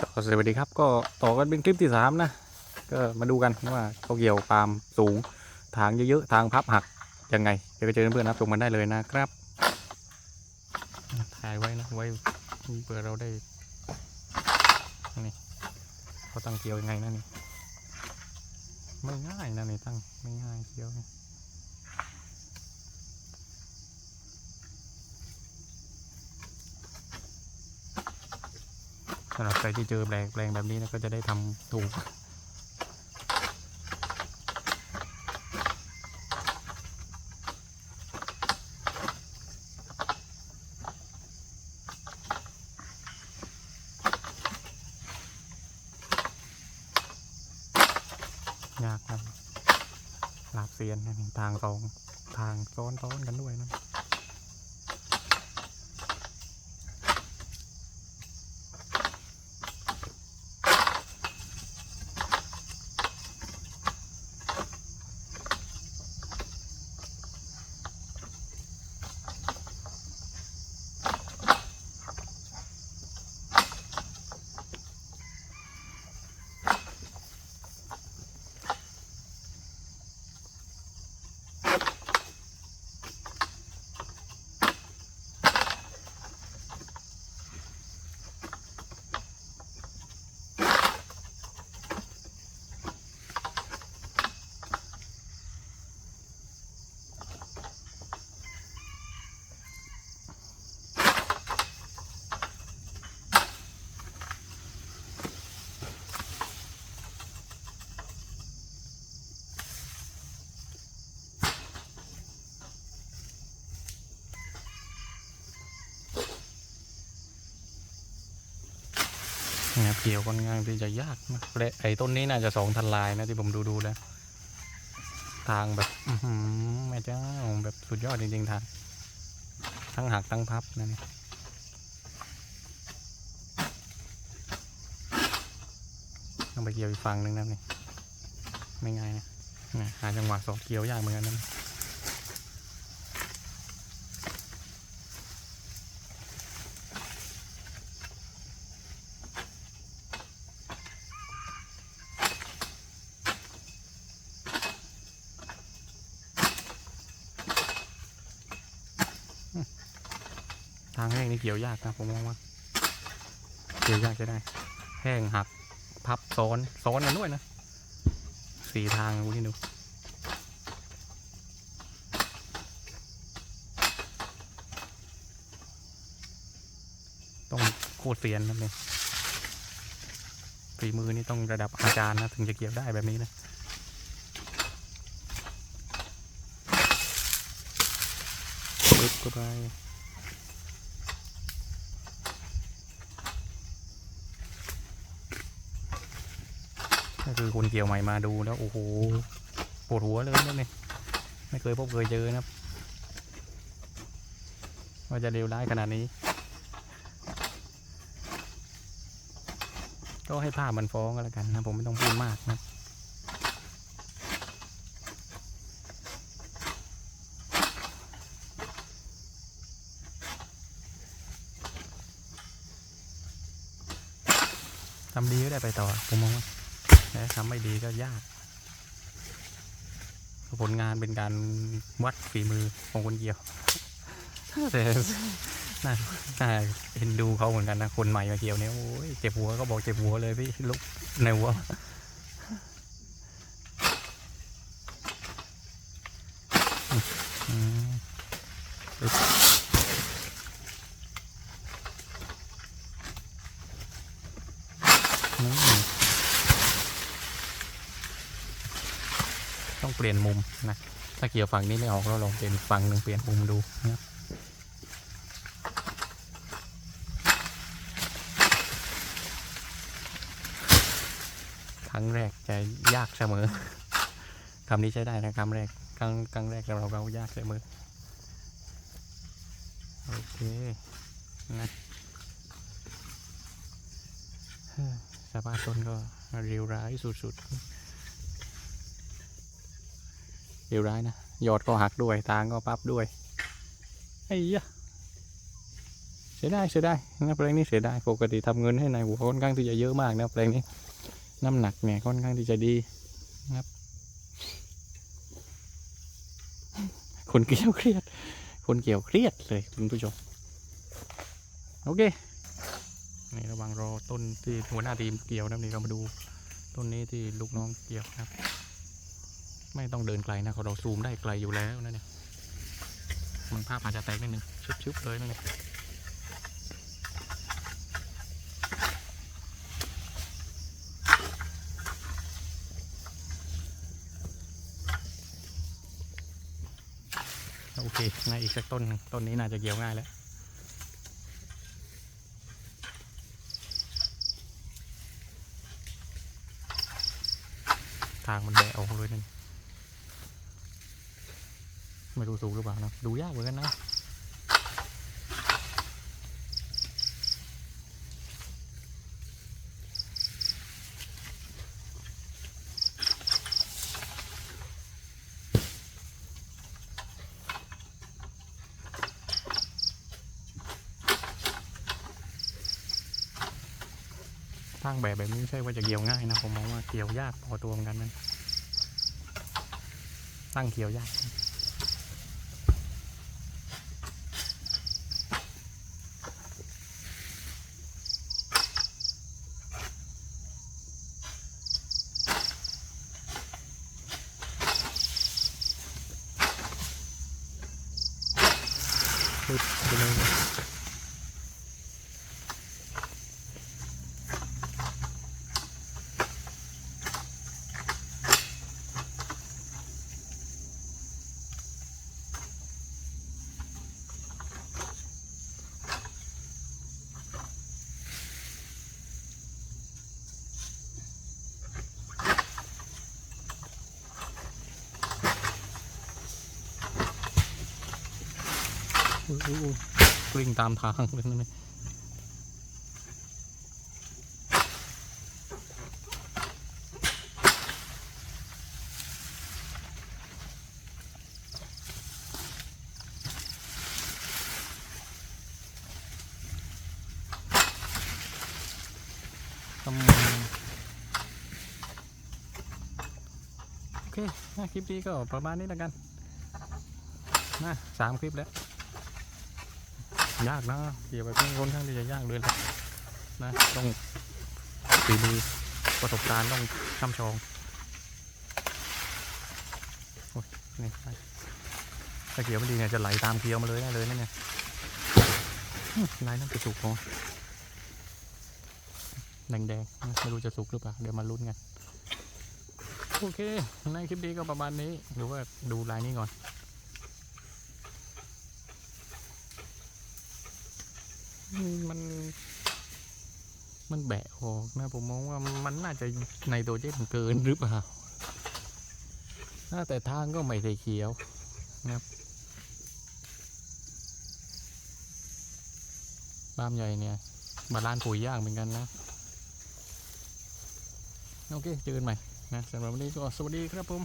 ก็สวัสดีครับก็ต่อกันเป็นคลิปที่สามนะ ก็มาดูกันว่าเขาเกี่ยวปาล์มสูงทางเยอะๆทางพับหักยังไงเดี๋ยวไปเจอเพื่อนๆนะชมกันได้เลยนะครับถ่ายไว้นะไว้เผื่อเราได้นี่เขาตั้งเกี่ยวยังไงนะนี่ไม่ง่ายนะนี่ตั้งไม่ง่ายเกี่ยวนี่ สำหรับใครที่เจอแปลงแปลงแบบนี้นะก็จะได้ทำถูกยากนะลาบเซียนทางสองทางซ้อนซ้อนกันด้วยนะ นี่ยเกี่ยวค่อนข้างที่จะยากนะและไอ้ต้นนี้น่าจะสองทันลายนะที่ผมดูดูๆแล้ว ทางแบบอืแม่เจ้าแบบสุดยอดจริงๆทางทั้งหักทั้งพับนั่นนี่ต้องไปเกี่ยวอีกฝั่งหนึ่งนะนี่ไม่ง่ายนะหาจังหวะสองเกี่ยวยากเหมือนกันนะ ทางแห้งนี่เกี่ยวยากนะผมมองว่า เกี่ยวยากจะได้ แห้งหัก พับซ้อนซ้อนกันด้วยนะสี่ทางดูนี่ดูต้องโคตรเซียนนะเนี่ยฝีมือนี่ต้องระดับอาจารย์นะถึงจะเกี่ยวได้แบบนี้นะปึ๊บก็ไป ก็คือคนเกี่ยวใหม่มาดูแล้วโอ้โหปวดหัวเลยนะเนี่ยไม่เคยพบเคยเจอนะครับ ว่าจะเร็วร้ายขนาดนี้ ก็ให้ภาพมันฟ้องก็แล้วกันนะผมไม่ต้องพูดมากนะทำดีก็ได้ไปต่อ ผมมองว่า แต่ทำไม่ดีก็ยาก ผลงานเป็นการวัดฝีมือของคนเกี่ยว แต่น่าน่าเอ็นดูเขาเหมือนกันนะคนใหม่มาเกี่ยวเนี่ยโอ้ยเจ็บหัวก็บอกเจ็บหัวเลยพี่ลุกในหัวอืมปึ๊บนี่ ต้องเปลี่ยนมุมนะถ้าเกี่ยวฝั่งนี้ไม่ออกเราลองเปลี่ยนฝั่งหนึ่งเปลี่ยนมุมดูนะครั้งแรกจะยากเสมอคำนี้ใช้ได้นะคำแรกครั้งครั้งแรกเราเรายากเสมอโอเคนะสภาพต้นก็เรียวร้ายสุดๆ เดี๋ยวร้ายนะ ยอดก็หักด้วยทางก็ปั๊บด้วย ไอ้ยะเสียดายเสียดายนะแปลงนี้เสียดายปกติทำเงินให้นายหัวค่อนข้างที่จะเยอะมากนะแปลงนี้ น้ำหนักเนี่ยค่อนข้างที่จะดีนะครับ คนเกี่ยวเครียด คนเกี่ยวเครียดเลยคุณผู้ชม โอเคนี่ระหว่างรอต้นที่หัวหน้าทีมเกี่ยวนะนี่เรามาดูต้นนี้ที่ลูกน้องเกี่ยวนะครับ ไม่ต้องเดินไกลนะเขาเราซูมได้ไกลอยู่แล้วนะเนี่ยมันภาพอาจจะแตกนิดนึงชุบๆเลยนะเนี่ยโอเคในอีกสักต้นต้นนี้น่าจะเกี่ยวง่ายแล้วทางมันแบะออกเลยนั่น ไม่รู้สูงหรือเปล่านะดูยากเหมือนกันนะทางแบบแบบนี้ไม่ใช่ว่าจะเกี่ยวง่ายนะ ผมมองว่าเกี่ยวยากพอตัวเหมือนกันนะตั้งเกี่ยวยาก ปึ๊บไปเลย อุ้ยอุ้ยกลิ้งตามทางเลยนี่โอเคนะคลิปนี้ก็ประมาณนี้แล้วกันนะสามคลิปแล้ว ยากนะเกี่ยวกับนี้ค่อนข้างที่จะยากเลยนะต้องฝีมือประสบการณ์ต้องช่ำชองโอ้ยนี่ไปถ้าเกี่ยวไม่ดีเนี่ยจะไหลตามเกี่ยวมาเลยได้เลยนะเนี่ยลายน้ำจะสุกพอแดงๆไม่รู้จะสุกหรือเปล่าเดี๋ยวมาลุ้นกันโอเคในคลิปนี้ก็ประมาณนี้หรือว่าดูลายนี้ก่อน มันมันแบะออกนะผมมองว่ามันน่าจะไนโตรเจนเกินหรือเปล่าน่าแต่ทางก็ไม่ใส่เขียวนะครับบ้ามใหญ่เนี่ยบาลานปุ๋ยยากเหมือนกันนะ โอเค เจอกันใหม่นะสำหรับวันนี้ก็สวัสดีครับผม